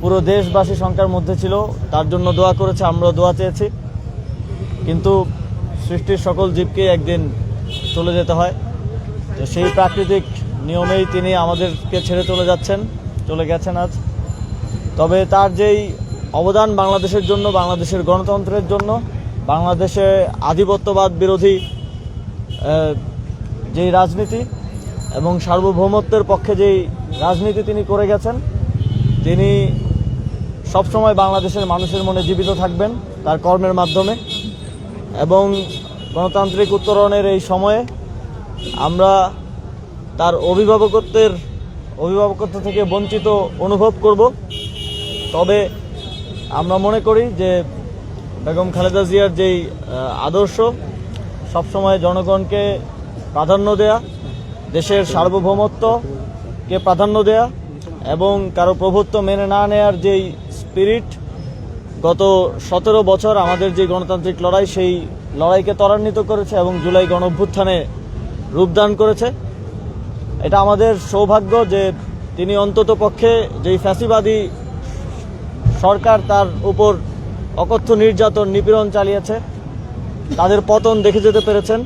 পুরো দেশবাসী শঙ্কার মধ্যে ছিল। তার জন্য দোয়া করেছে আমরা দোয়া চেয়েছি। কিন্তু সৃষ্টির সকল জীবকে একদিন চলে যেতে হয়। তো সেই প্রাকৃতিক নিয়মেই তিনি আমাদেরকে ছেড়ে চলে যাচ্ছেন, চলে গেছেন আজ। তবে তার যেই অবদান বাংলাদেশের জন্য, বাংলাদেশের গণতন্ত্রের জন্য, বাংলাদেশে আধিপত্যবাদ বিরোধী যেই রাজনীতি এবং সার্বভৌমত্বের পক্ষে যেই রাজনীতি তিনি করে গেছেন। তিনি সবসময় বাংলাদেশের মানুষের মনে জীবিত থাকবেন তার কর্মের মাধ্যমে। এবং গণতান্ত্রিক উত্তরণের এই সময়ে আমরা তার অভিভাবকত্বের, অভিভাবকত্ব থেকে বঞ্চিত অনুভব করব। তবে আমরা মনে করি যে বেগম খালেদা জিয়ার যেই আদর্শ, সবসময় জনগণকে প্রাধান্য দেয়া, দেশের সার্বভৌমত্বকে প্রাধান্য দেয়া এবং কারও প্রভুত্ব মেনে না নেয়ার যেই স্পিরিট গত সতেরো বছর আমাদের যে গণতান্ত্রিক লড়াই, সেই লড়াইকে ত্বরান্বিত করেছে এবং জুলাই গণ অভ্যুত্থানে রূপদান করেছে। এটা আমাদের সৌভাগ্য যে তিনি অন্তত পক্ষে যেই ফ্যাসিবাদী সরকার তার উপর অকথ্য নির্যাতন নিপীড়ন চালিয়েছে, তাদের পতন দেখে যেতে পেরেছেন।